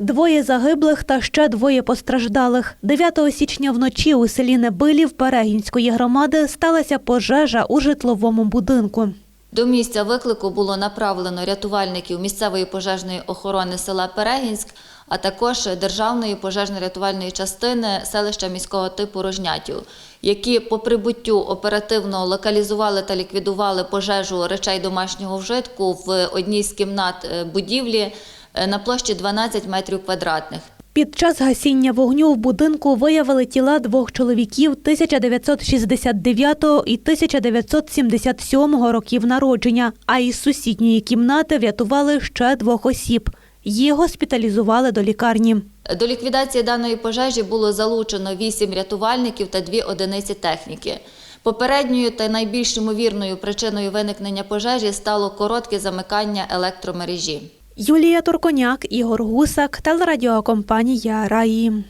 Двоє загиблих та ще двоє постраждалих. 9 січня вночі у селі Небилів Перегінської громади сталася пожежа у житловому будинку. До місця виклику було направлено рятувальників місцевої пожежної охорони села Перегінськ, а також Державної пожежно-рятувальної частини селища міського типу Рожнятів, які по прибуттю оперативно локалізували та ліквідували пожежу речей домашнього вжитку в одній з кімнат е, будівлі на площі 12 метрів квадратних. Під час гасіння вогню в будинку виявили тіла двох чоловіків 1969 і 1977 років народження, а із сусідньої кімнати врятували ще двох осіб. Їх госпіталізували до лікарні. До ліквідації даної пожежі було залучено 8 рятувальників та 2 одиниці техніки. Попередньою та найбільш ймовірною причиною виникнення пожежі стало коротке замикання електромережі. Юлія Турконяк, Ігор Гусак, телерадіокомпанія Раї.